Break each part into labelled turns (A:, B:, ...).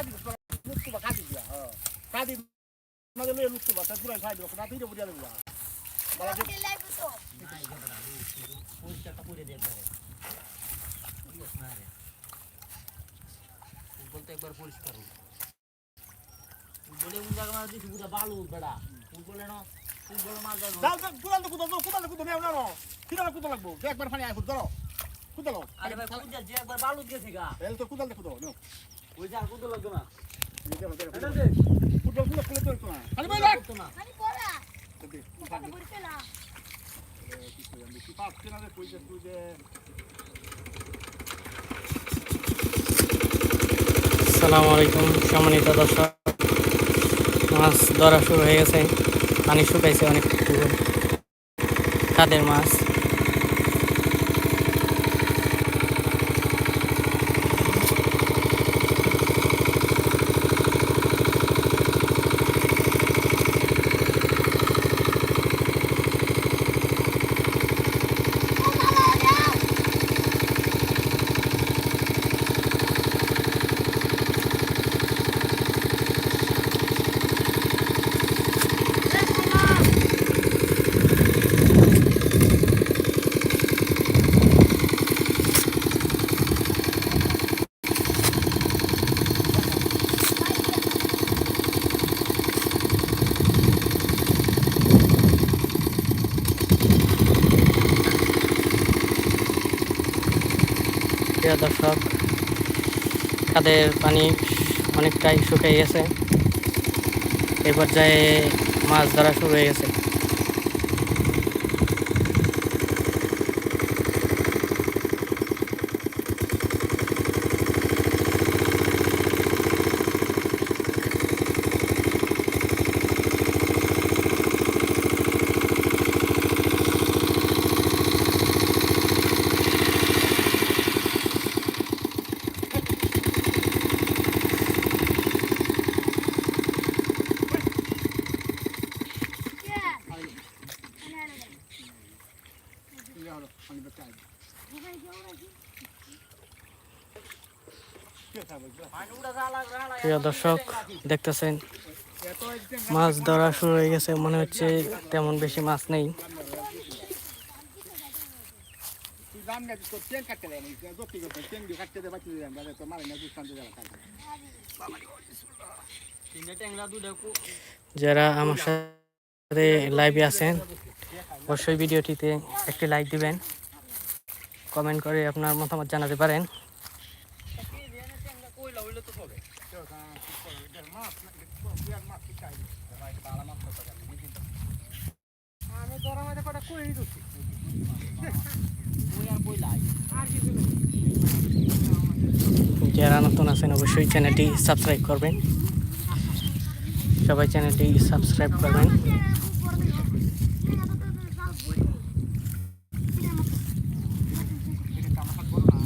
A: খাদি লুকতুবা খাদি দিয়া হ্যাঁ খাদি মাঝে লয়ে লুকতুবা তাই পুরাই খাই দিব দিয়ে
B: দিয়ে না। রে ফুটবল তো একবার পরিষ্কার হোক। ফুটবলে কোন জায়গা মাছ দিচ্ছি পুরো বালু বেড়া। ফুটবলে না ফুটবলে মাছ যাব
A: দাও দাও কুদাল কুদাল দাও কুদাল কুদাল নেও না কিদাল কুদাল লাগবো। যে একবার পানি আয় ধরো কুদাল
B: আরে ভাই ফুটবল যে একবার বালু গেছি গা।
A: তো কুদাল দেখো নেও
B: ওই যে লাগবে না।
A: ফুটবল না খালি
B: না
C: খালি পড়া না
A: রে তুই যে
D: আসসালামু আলাইকুম সম্মানিত দর্শক। মাছ ধরা শুরু হয়ে গেছে। পানি শুকাইছে অনেক খাদের মাছ? দর্শক খাদের পানি অনেকটাই শুকিয়ে গেছে। এ পর্যায়ে মাছ ধরা শুরু হয়ে গেছে
C: কে আরে আরে
A: ইয়া হলো পানি বেচা আয়
C: ওখানে যাও নাকি
A: কে খাবে
B: পানি উড়া যা লাগ রালা
D: প্রিয় দর্শক দেখতেছেন, মাছ ধরা শুরু হয়ে গেছে, মনে হচ্ছে তেমন বেশি মাছ নেই। যারা আমার সাথে লাইভে আছেন, অবশ্যই ভিডিওটিতে একটি লাইক দিবেন। কমেন্ট করে আপনার মতামত জানাতে পারেন
B: কইলা হইলে তো হবে
A: মাছ বিয়ার মাছ কি চাই
B: ভাই পালা মাছ কত জানি
D: যারা নতুন আছেন অবশ্যই চ্যানেলটি সাবস্ক্রাইব করবেন। সবাই চ্যানেলটি সাবস্ক্রাইব করবেন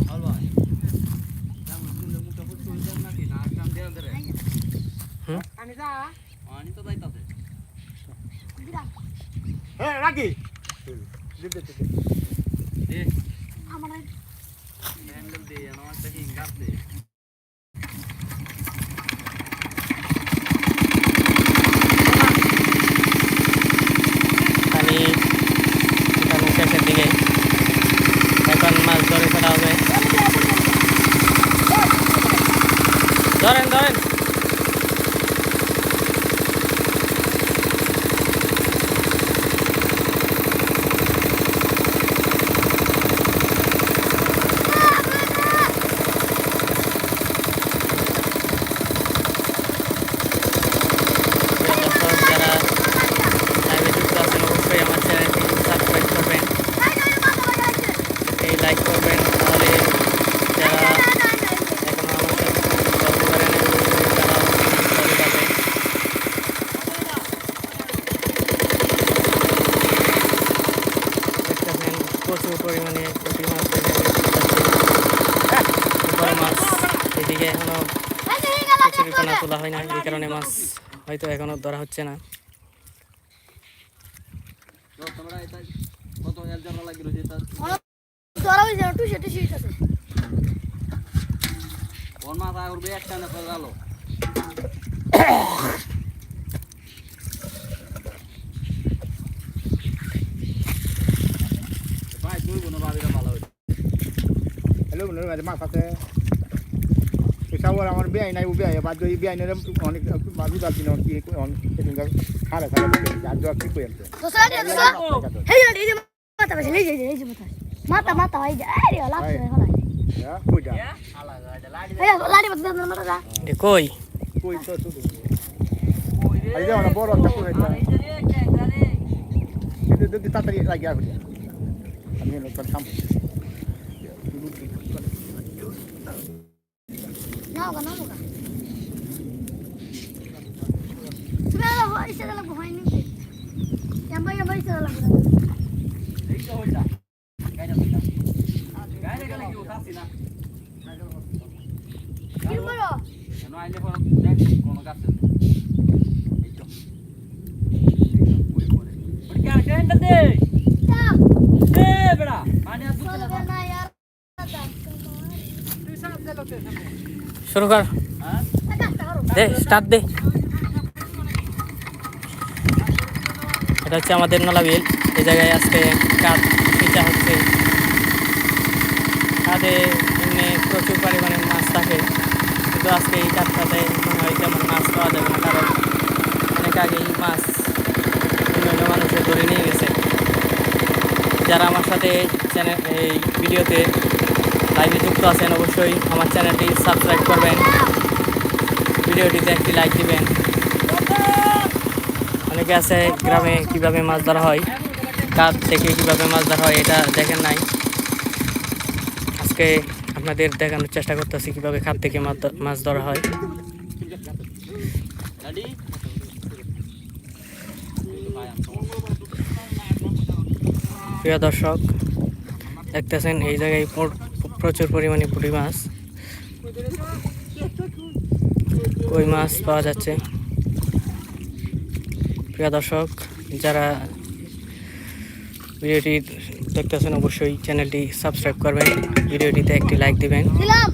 B: হল ভাই যেমন দিলে মুখটা ফুট করে দেন নাকি না কাম দেন ধরে
A: আমি যা
B: আনি তো যাইতাছে
A: এ রাখি দে দে দে
B: দে
C: আমার
B: হ্যান্ডেল দে আমার একটা হিঙ্গার দে
D: পানি এখানে শেষের দিকে এখন মাছ ধরে ফেলা হবে ধরেন ধরেন দর্শক যারা লাইভে যুক্ত আছেন অবশ্যই আমার চ্যানেলটি সাবস্ক্রাইব করবেন এই লাইক করবেন তাহলে যারা এখনও আমার সাথে গল্প করেন তারা চলে যাবে দেখতেছেন প্রচুর পরিমাণে পুঁটি মাছ বের হয়ে যাচ্ছে। বড় মাছ এদিকে এখনও কচুরিপানা তোলা হয় না এই কারণে মাছ হয়তো এখনও ধরা হচ্ছে না
B: তো তোমরা এটা কত এক জায়গা লাগিলো যে তার
C: তোরা ওই যাও এখনও ধরা হচ্ছে আছে
B: ওর মাথা করবে একটা না গেল ভাই তুই কোনো ভাবিটা ভালো হইছে
A: হ্যালো মনে হয় মাছ আছে বিয়ে নাই বিয়ে বাদ দিয়ে বিয়ে নেই অনেক মানুষ আছে না কি অনেক খারাপ খারাপ আর জব কি করে
C: দোসরা দিয়ে দোসরা এই যে এই যে মাথা বসে এই যে এই যে মাথা। মাথা মাথা এই যে এই রে করে হলাই
A: হ্যাঁ
B: এটা লাড়ি
C: এই লাড়ি মাথা দাও মাথা
D: এটা কই?
A: কই তো তো আই যাও না বড় একটা করে এটা কিন্তু যদি তাড়াতাড়ি লাগিয়ে আমি লোক থাম
C: নাও গা নাও গা। তুমি আলো ইসে লাগবো হয়নি এমবা এমবা ইসে লাগবো
B: এইটা হইতা গাইনা হইতা গাইনা গেলে কি উঠাছি না?
C: কি বলো
B: কেন আইলে পর দেখ কোন গাছ এই তো ওই কি আটেন্ডা দে দে বেড়া মানে
C: চলবে না यार
D: শুরু কর। দে স্টার্ট দে। এটা হচ্ছে আমাদের নলাবিল এই জায়গায় আজকে কাঠ খিচা হচ্ছে। কাঁধে এমনি প্রচুর পরিমাণে মাছ থাকে। কিন্তু আজকে এই কাঠটাতে মনে হয় তেমন মাছ পাওয়া যাবে না, কারণ অনেক আগেই মাছ অন্যান্য মানুষের ধরে নিয়ে গেছে। যারা আমার সাথে চ্যানেল এই ভিডিওতে লাইভে যুক্ত আছেন অবশ্যই, আমার চ্যানেলটি সাবস্ক্রাইব করবেন, ভিডিওটিতে একটি লাইক দিবেন। অনেকে আছে গ্রামে কীভাবে মাছ ধরা হয় কাঠ থেকে কীভাবে মাছ ধরা হয়, এটা দেখেন নাই। আজকে আপনাদের দেখানোর চেষ্টা করতেছি কীভাবে খাত থেকে মাছ ধরা হয়। প্রিয় দর্শক, দেখতেছেন এই জায়গায় প্রচুর পরিমাণে পুঁটি মাছ। কই মাছ পাওয়া যাচ্ছে। প্রিয় দর্শক, যারা ভিডিওটি দেখতেছেন, অবশ্যই চ্যানেলটি সাবস্ক্রাইব করবেন, ভিডিওটিতে একটি লাইক দিবেন
C: দিলাম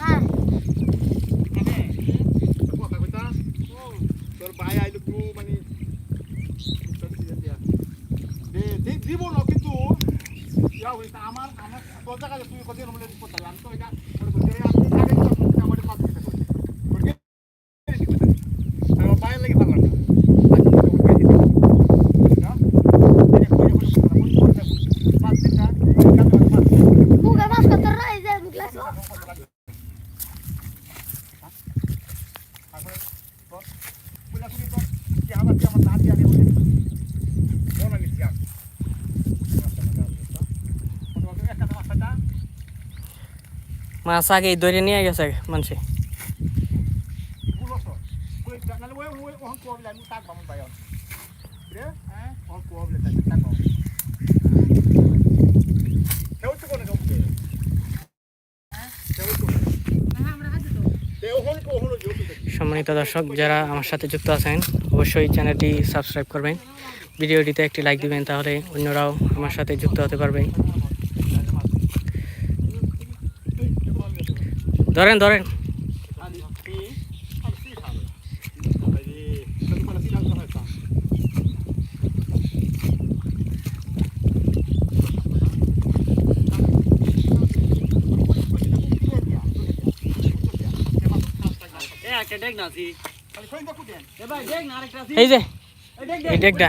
C: হ্যাঁ
A: তোর ভাই আইলো একটু মানে দিব না কিন্তু ইয়া হইছে আমার আমার তোর জায়গায় তুই কত রকম লেগে করতে আমি তো এটা আমি আগে আমার পাঁচ দিতে করি আমার পায়ের লাগে ভালো না পাঁচ দিনটা
C: মুখে মাছ কত রাই যায় মুখ লাগছো
D: মাছ আগেই ধরে নিয়ে গেছে মানুষে সম্মানিত দর্শক, যারা আমার সাথে যুক্ত আছেন, অবশ্যই চ্যানেলটি সাবস্ক্রাইব করবেন। ভিডিওটিতে একটি লাইক দিবেন, তাহলে অন্যরাও আমার সাথে যুক্ত হতে পারবে ধরেন ধরেন। এই যে।
B: এই
D: ডেকটা।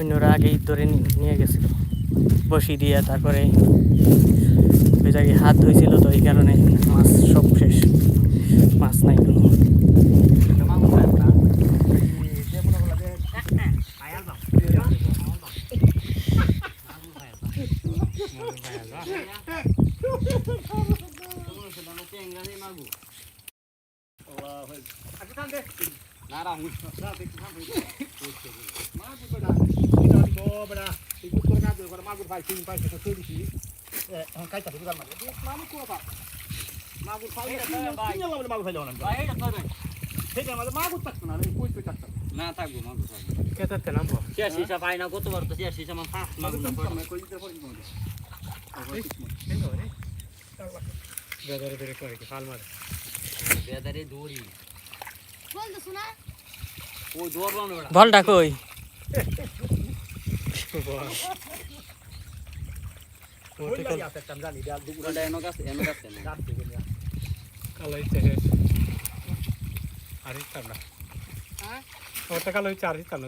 D: অন্যরা আগেই ধরে নিয়ে গেছিল। বসি দিয়ে তারপরে বেজাগে হাত ধুয়েছিল তো এই কারণে মাছ সব শেষ।
B: মাছ নাই কোনো।
A: আচ্ছা,
B: না
A: muito. মাগুর ভাই পাঁচ তো তৈরি কি এ হ্যাঁ কাইতা দিবার মানে মামু কো বা মাগুর ফাইল তিন জলা মাগুর ফাইল না
B: ভাই এটা করবে
A: ঠিক আছে মাগুর থাকতো না কই? তো থাকতো
B: না থাকব মাগু থাকব
D: কেতাতে নামবো
B: চেয়ার সিসা পাই না কতবার তো চেয়ার সিসা আমার মাগু
A: মাগুর
B: না
A: থাকতো কই দিতে পারি কোন
C: তো
D: আর না। ওটা কালো আর না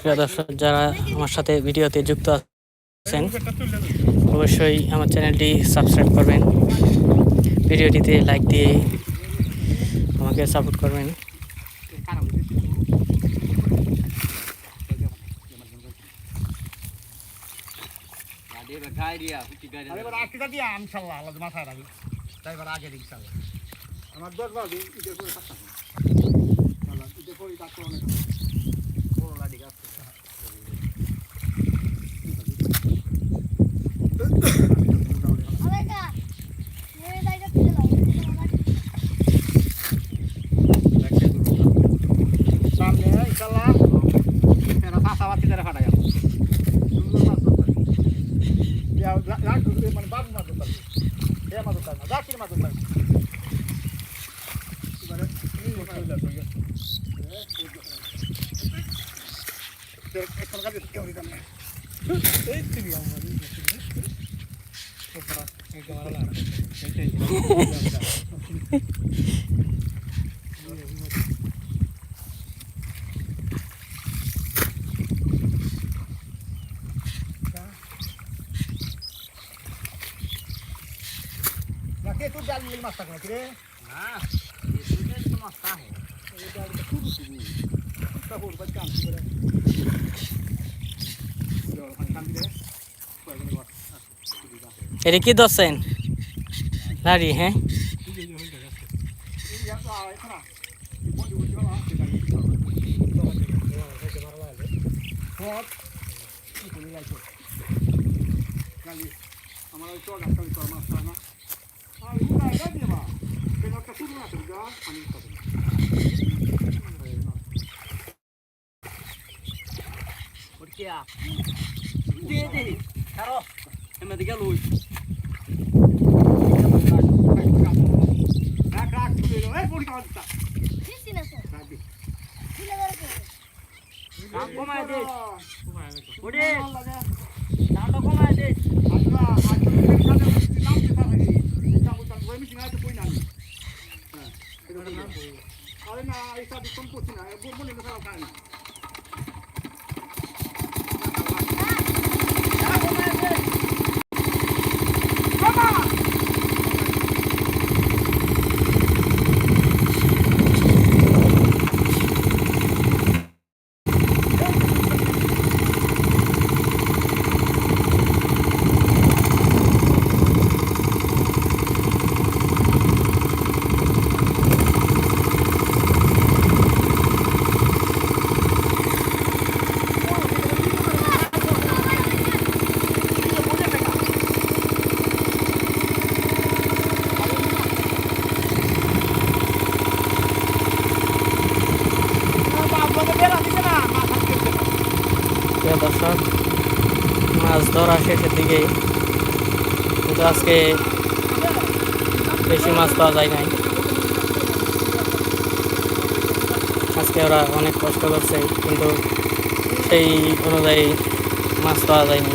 D: প্রিয় দর্শক যারা আমার সাথে ভিডিওতে যুক্ত আছেন অবশ্যই আমার চ্যানেলটি সাবস্ক্রাইব করবেন। ভিডিওটিতে লাইক দিয়ে আমাকে সাপোর্ট করবেন।
B: গাড়ি গাড়ি দিয়া হুটি গাড়ি
A: আরে এবার আজকে দিয়া ইনশাআল্লাহ আল্লাহ মাথায় রাখি তাই এবার আগে ইনশাআল্লাহ আমার দশ বার দিন ইতে করে থাকতাম আল্লাহ ইতে করে থাকতে অনেক বড় লাডি গাছ
C: আরে কা মেরে দাইটা তুলে লাও
A: সামনে ইনশাআল্লাহ এরা ফাঁসা বাতি ধরে ফাটাই মানে বাবু মাছ ধরতে পারবে এ মাছ ধরতে না জাকির মাছ ধরতে পারবে এবারে এখন কাজে কেউ দিতাম না এই তুমি আমার নাকি তুই জাল মিল মাছ থাকে নাকি রে
B: না এটা তো মাস্তা হে
A: এই জাল তো খুব শুরু তারপর বাচ্চা আনছি করে ওখানে কান্দি রে কয়েকদিন পর
D: এটা কি দর্শেন? লাড়ি হ্যাঁ?
A: না আর উড়া এটা দিয়ে বা কেন একটা শুরু না করে যা আমি খাব
B: ওটিয়া দে দে কারও এমে দিকে লই
A: রাখ রাখ তুই তা
C: দিছি না স্যার
A: রাখ দি
C: তুলে গেল তো
B: কাম কমায় দে
A: লাগা
B: দামটা কমায় দে
A: আচ্ছা আচ্ছা কাজে নাম দিতা থাকি এটা উত্তর কই মিটিং আছে কই না হ্যাঁ আরে না সব সম্পত্তি না বল বলে না খায় না
D: প্রিয় দর্শক মাছ ধরা শেষের দিকে কিন্তু আজকে বেশি মাছ পাওয়া যায় নাই। আজকে ওরা অনেক কষ্ট করছে, কিন্তু সেই অনুযায়ী মাছ পাওয়া যায়নি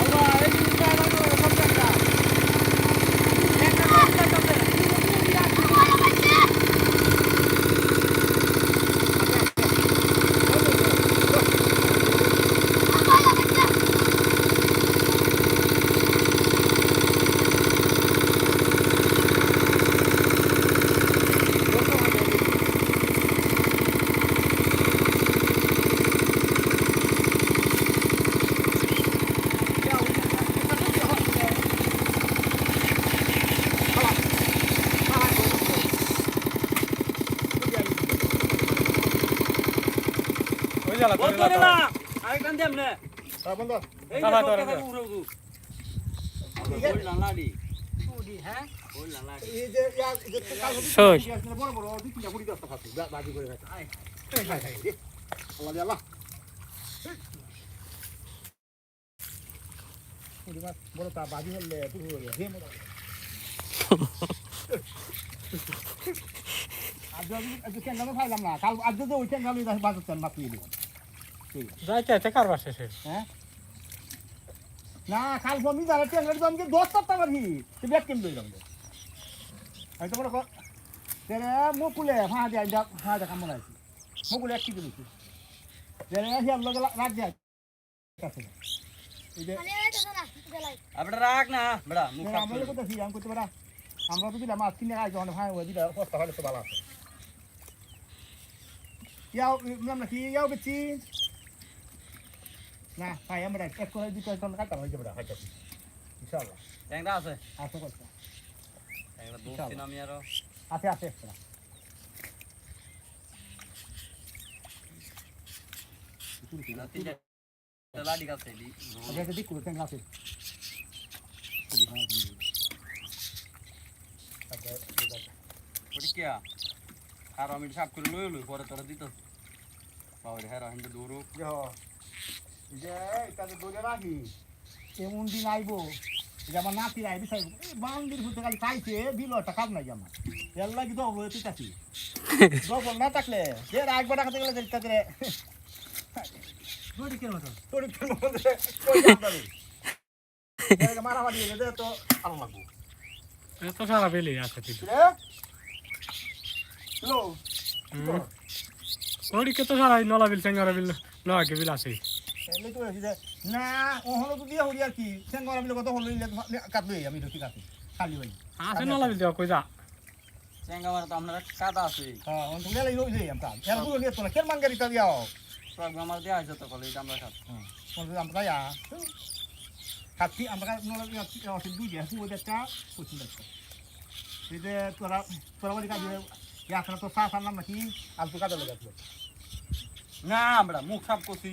A: আল্লাহ এই জিনিসটা
E: গেল
B: বন্ধ করে না আরেকটা দেম না
A: হ্যাঁ, বন্ধ
B: এই
E: বাবা,
B: যে
E: তোরা
B: কথা
E: দে।
B: উড়ে উড়ু
A: ঠিক আছে।
B: বল না লাডি
A: হ্যাঁ
B: বল না লাডি
A: এই যে ইয়া এই যে কাল হতে
E: সই।
A: বড় বড় দুই তিনটা বুড়ি দশটা খাচ্ছি বাজি করে খাচ্ছি এই খাই খাই রে। আল্লাহ রে আল্লাহ বুড়ি মাছ আজ আজ কেন খাইলাম না কাল আজ যদি ওই কেন বাজার তেল মাছ নিয়ে
E: যাইতে যাইতে কারবার শেষে
A: হ্যাঁ? না কাল দিই যারা ট্রেনের জমকে দশ সপ্তাহ পারি সে ব্যাগ কিনবে লইলাম আমি তো বড় তেরে মুকুলে হাঁ দিয়ে আইডা হাঁ দেখা মনে আছে মুকুলে এক কিলো দিচ্ছি তেরে হিয়ার লগে রাত দিয়ে। কাছে। এই যে
C: এটা শোনা জ্বালাই
B: আপড়া রাখ না। বড়া মুখ
A: তেরে
B: সাফ
A: আমরা
B: করে
A: আমি করতে পারা আমরা তো দিলাম মাছ কিনে আই যখন ভাই ওই দিলা সস্তা হলে তো ভালো আছে। ইয়াও নাম নাকি ইয়াও বেচি? না ভাই আমরা এক করে দুটো টন কাটা হয়ে যাবে হাইটা ইনশাআল্লাহ।
B: ট্যাংরা আছে? ট্যাংরা দোস্তি নামি আরও।
A: আছে আছে আছে।
B: লাডি দি
A: করে আছে।
B: ওটি আর আমি সাফ করে লই লই পরে তোরা দিত বাবারে হ্যাঁ হিন্দু দৌড়ো
A: যে এটা যে দৌড়ে রাখি এমন দিন আইবো যে আমার নাতি আইবি সাইব বাউন্ডির ফুটে খালি খাইছে দিল একটা কাজ নাই আমার। এর লাগি তো হব তুই কাছি দবল না থাকলে যে রাখবে টাকাতে গেলে যাবে মারামারি হলে তো আলো লাগবো।
E: এত সারা পেলে আছে তো সারা নলা বিল চেঙ্গারা বিল নয়াকে বিল আছে।
A: তো না ও তো দিয়ে হলি আর কি। সেঙ্গর আমি কত হলো আমি খালি
E: আছে কই যা।
B: চেঙ্গা মারা তো আপনার কাদা আছে।
A: হ্যাঁ যাই এর পুরো নিয়ে কেন মাঙ্গারি তা দিও
B: সব আমার দেয়া হয়েছে তো কলে আমরা খাত
A: ইয়া আমরা নলা দুই দিয়ে পুরো দেখা কুচিন দেখা এই যে তোরা তোরা বলি কাজে ইয়া তো সাফ আনলাম নাকি? আর তো লাগাতো
B: না বড়া মুখ সাফ করছি।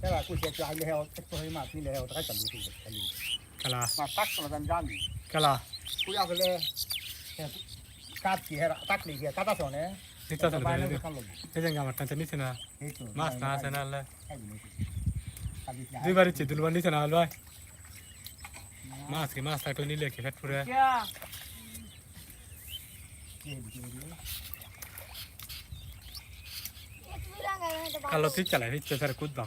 E: แต่
B: ว่ากูเสียใจแล้วเจ็บตัวให้
A: มากนี่แล้วถ้า
E: จำ
D: ดูสิจำ
A: ดูกะลามาตักมาดันดันกะ
E: ลา
A: กูเอาไปเลยกาบกี่เหร
E: อตั
A: ก
E: ห
A: ลีกี่ตั
E: กตาสอง
A: เนี่
E: ยนี่ตัดเล
A: ย
E: นี่นี่จังกามันตั้งใจนี่สิ
C: นะมา
E: สนาสนา
A: เลยดีบาริจิตุล
B: วันนี่สินะลอยมาสกี
E: มาสตา
A: ตัวนี้เลยกี่เฟตฟูเร่ kalau sih calon ini cesar kudam.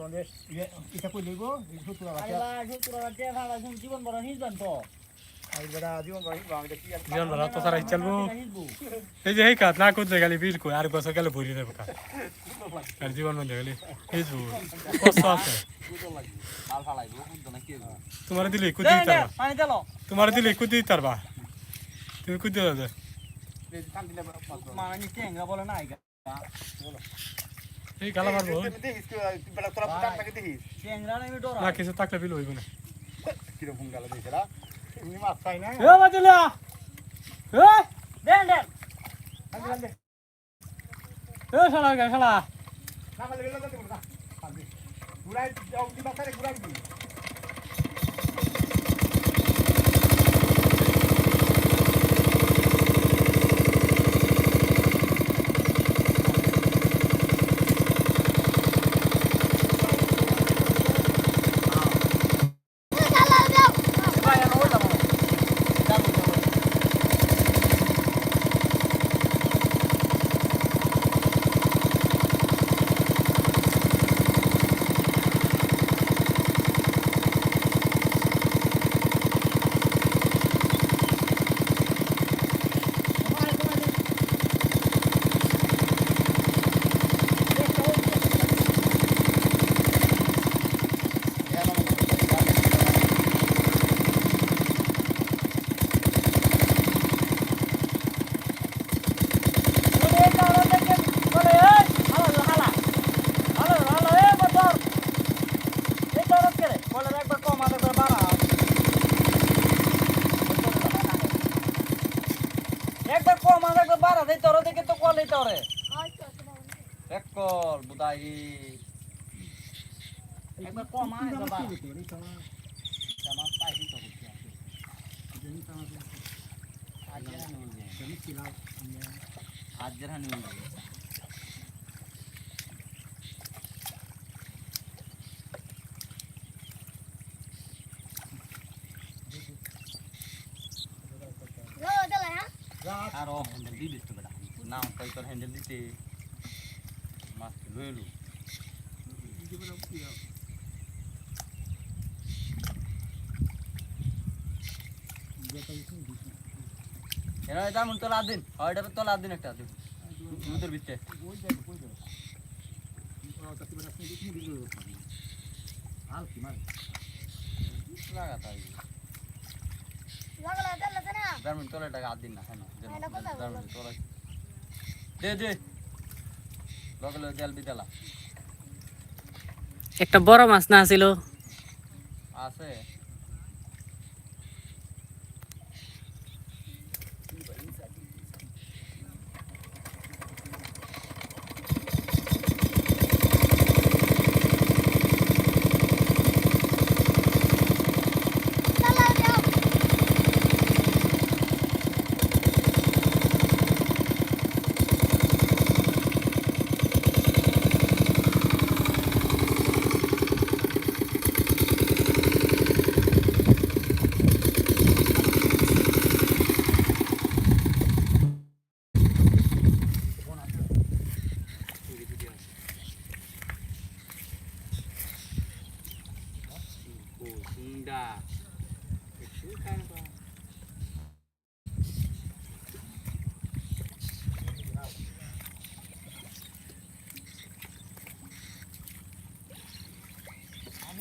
A: তোমাদের এটা কই লইব সত্তর
B: জীবন বড় হিসবেন তো।
A: জীবন বাড়ি
E: তো সারা চলবো এই যে এই কাজ না কুদলে গেলে বিল কই? আর বছর গেলে ভরি দেবো কাজ। আর জীবন বন্ধ গেলে এই যে কষ্ট আছে।
B: মাল ফালাইবো বুঝতো না কি হইবো।
E: তোমার দিলে কুদি তারবা তোমার দিলে কুদি তারবা তুমি কুদি দাও
A: শান্তিলে
B: মানে বলে না
E: এই গালা মারবো। না কিছু থাকলে বিল হইব না।
A: কীরকম গেল দেখিস এমনি মাছ পাই না?
E: এ বাজলা। এ
B: দেন দেন।
E: এ শালা গা শালা।
A: না বলে গেল না ঘুরাই যাও কি বাসারে ঘুরাই দি
B: একবার কম আর একবার বাড়া দেই তোর দেখে তো কলেই তোরে এক কল বুদাই একবার কম আর একবার বাড়া আমার পাইছি তো বুঝছি আজ জানি উড়বে আজ জানি উড়বে আর ও হ্যান্ডেল দিয়ে দিস তো বেটা না তাই তোর হ্যান্ডেল দিতে মাছ লইলু এরা যেমন তোলা দিন। ওইটা তোলা দিন একটা দিন। দুধের ভিতরে। হ্যাঁ
D: একটা বড় মাছ না ছিল?
B: আছে।
A: गोरगरिबांसाठी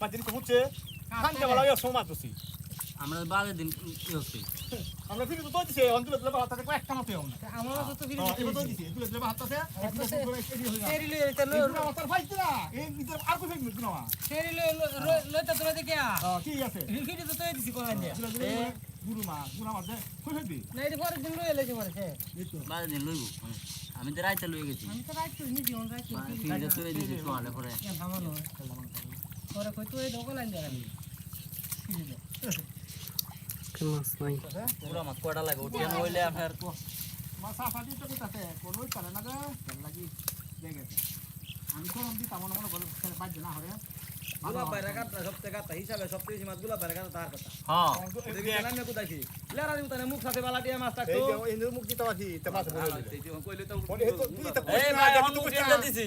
A: পাঁচ দিন হচ্ছে খানতে বলা ইয়া সময় তুছি
B: আমরা দিন
A: আমরা ফিরে তো দিছে অঞ্চলে তুলে হাত তাতে একটা মতে হল না। তো ফিরে দিছে তো দিছে তুলে তুলে হাত তাতে একটা করে এসে হয়ে যায়
B: তেরি লই এটা লই
A: আমার ফাইতে না এই ভিতর আর কই ফেক না।
B: তেরি লই লই তা তোরা দেখে আ
A: কি আছে।
B: হিলখিটি তো তৈ দিছি কোলা দিয়া।
A: গুরু মা গুরু মা দে কই ফেকবি
B: না এটা পরের দিন লই সে।
F: দিন লইব আমি তো রাইতে লই গেছি।
B: আমি তো রাইট করি অন রাইট
F: ফিরে তো এই দিছি তোয়ালে পরে।
B: পরে কই তুই ঢোকা লাইন দিয়া
D: কি মাছ নাই?
F: পুরা মাছ কয়টা লাগে? উঠিয়ে নইলে আপনার
A: মা সাফা দিতে কইতাছে কোনই চলে না রে লাগি দেখেছে আমি তো আমি দিতাম মনে বলে বাদ না হরে
B: গুলা হিসাবে মাছগুলা তার কথা।
F: হ্যাঁ।
B: দেখি জানাম না কোথায় লেরা দিও তানে মুখ সাথে বালাটিয়া মাছ থাকতো
A: এই মুখ দিতে বাকি তে মাছ বলে
B: কইলে তো
A: বলে তো তো
F: এই ভাই দিছি।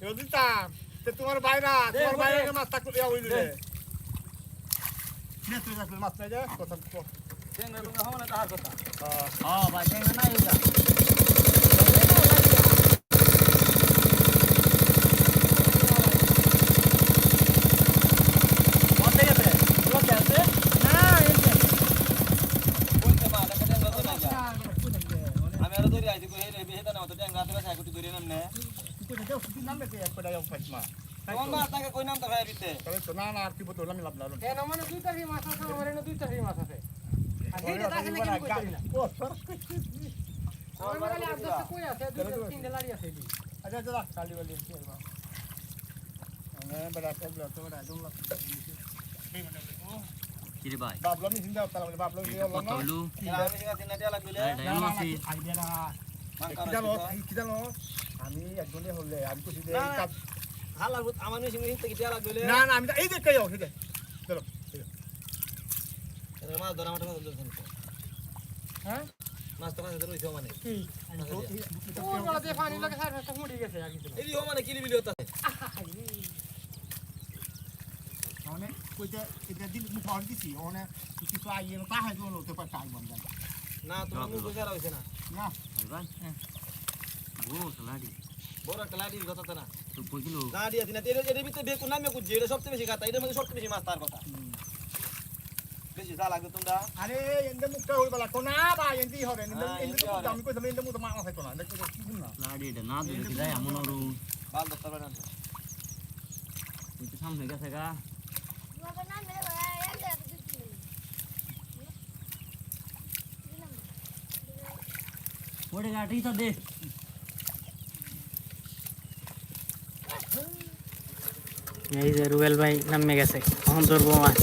A: এ দিতাম। তে তোমার বাইরা তোমার বাইরে মাছ থাকতো ইয়া হইল রে। নে তুই মাছ নাই যা কথা
B: কথা।
F: হ্যাঁ। ভাই না ইউগা
B: কোন গেছে লোক আছে না এসে কোনতে মা দেখা দেন তো না আমি আর ধরে আইছি কই হে বেহেতা না তো টেঙ্গা তো সাইকুটি ধরে নামনে
A: তুই তো তুই নাম কে এক পড়া ইয়া ফাইট মা
B: কোন মা তাকে কই নাম তো ভাই বিতে
A: তবে তো না না আর কি বলতো আমি লাভ লাভ
B: কেন মানে দুই তারি মাছ আছে আমার এনে দুই তারি মাছ আছে আর এইটা কাছে নাকি কই তারি না
A: ও সর
B: আমার মানে আট দশটা কই আছে দুই আছে এদি
A: আচ্ছা যা কালি বলি কি হবে না বড় প্রবলেম তো বড় একদম লাভ
F: কি রে ভাই?
A: বাবলা মি জিন্দা তারা বলে বাবলা কি হলো
F: কত
A: না?
F: হইল
B: আমি সিঙ্গা তিনটা টিয়া লাগবে
F: ডাইল মাছি
A: আইডিয়া না।
B: মাংকা
A: কি জানো আমি একজনে হলে আমি যে
B: না, না। হালার ভূত আমার নিয়ে সিঙ্গা হিতে লাগবে
A: না না আমি এই যে কই ঠিক আছে চলো
B: মাছ ধরা মাছ ধরছেন হ্যাঁ? মাছ তো কাছে মানে এই দিও মানে কিলি বিলি হতা
A: মানে কইতে এটা দিন মুখ আর দিছি ওনে কিছু আইয়ে না তো পাটা আই বন্ধ
G: না তোমার মুখ বুঝারা হইছে না।
B: বড় লাড়ি
G: বড় একটা লাড়ি কথা না।
B: তো
G: লাড়ি আছে না এর এর ভিতরে নামে কুজি এটা সবচেয়ে বেশি কথা এটার মধ্যে সবচেয়ে বেশি মাছ তার কথা। লাগবে তোমরা
A: আরে এন্ডে মুখটা হইবা লাগতো না বা এন্ডি হবে এন্ডে
G: হ্যাঁ,
A: এন্ডে
G: হবে।
A: আমি কইতাম এন্ডে মুখটা মাছ হইতো না দেখো কি না
B: লাড়ি এটা না দিলে কি যায় এমন আরও
G: বাল ধরতে পারে না
B: তুই তো সামনে গেছে গা ওরে গাড়ি তো দে
D: এই যে রুবেল ভাই নামে গেছে কখন ধরবো মাছ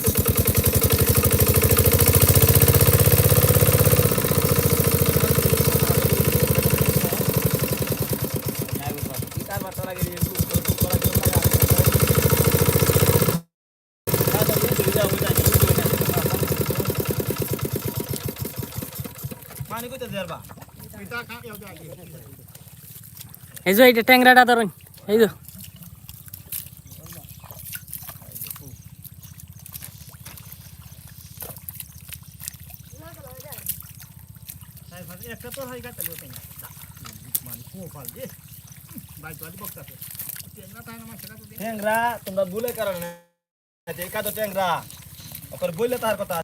G: কি তার বার্তা লাগে রে একটু একটু করার জন্য লাগে না তো এই চলে যাও ওইটা পানি কইতে দেরবা
A: পিতা খা এও দে
D: এই যে এইটা ট্যাংরাটা ধরুন এই যে
A: তাই ভাই একটা তো হই গেছে লোতে না মানে কো ফাল দে ভাই তো আদি বক্তাতে তেনা তাই না সেটা তো
G: ট্যাংরা তোমরা ভুলে কারণে এই কাজ ট্যাংরা ওকর বইলে তার কথা